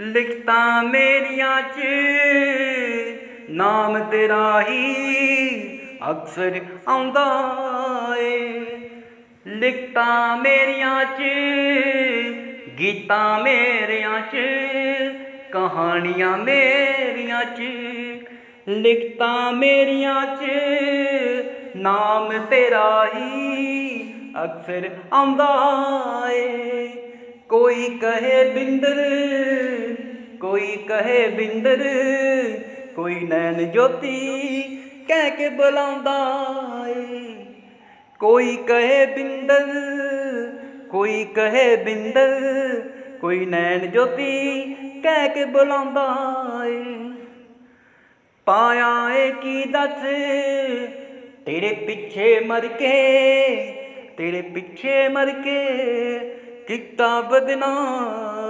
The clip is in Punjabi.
ਲਿਖਤਾਂ ਮੇਰੀਆਂ ਚ, ਨਾਮ ਤੇਰਾ ਹੀ ਅਕਸਰ ਆਉਂਦਾ ਏ। ਲਿਖਤਾਂ ਮੇਰੀਆਂ ਚ, ਗੀਤਾਂ ਮੇਰੀਆਂ ਚ, ਕਹਾਣੀਆਂ ਮੇਰੀਆਂ ਚ, ਲਿਖਤਾਂ ਮੇਰੀਆਂ ਚ, ਨਾਮ ਤੇਰਾ ਹੀ ਅਕਸਰ ਆਉਂਦਾ ਏ। ਕੋਈ ਕਹੇ ਬਿੰਦਰ, ਕੋਈ ਕਹੇ ਬਿੰਦਰ, ਕੋਈ ਨੈਣ ਜੋਤੀ ਕਹਿ ਕੇ ਬੁਲਾਉਂਦਾ ਏ। ਕੋਈ ਕਹੇ ਬਿੰਦਰ, ਕੋਈ ਕਹੇ ਬਿੰਦਰ, ਕੋਈ ਨੈਣ ਜੋਤੀ ਕਹਿ ਕੇ ਬੁਲਾਉਂਦਾ ਏ। ਪਾਇਆ ਏ ਕੀ ਦੱਸ, ਤੇਰੇ ਪਿੱਛੇ ਮਰ ਕੇ, ਤੇਰੇ ਪਿੱਛੇ ਮਰ ਕੇ ਕਿਤਾ ਬਦਨਾਮ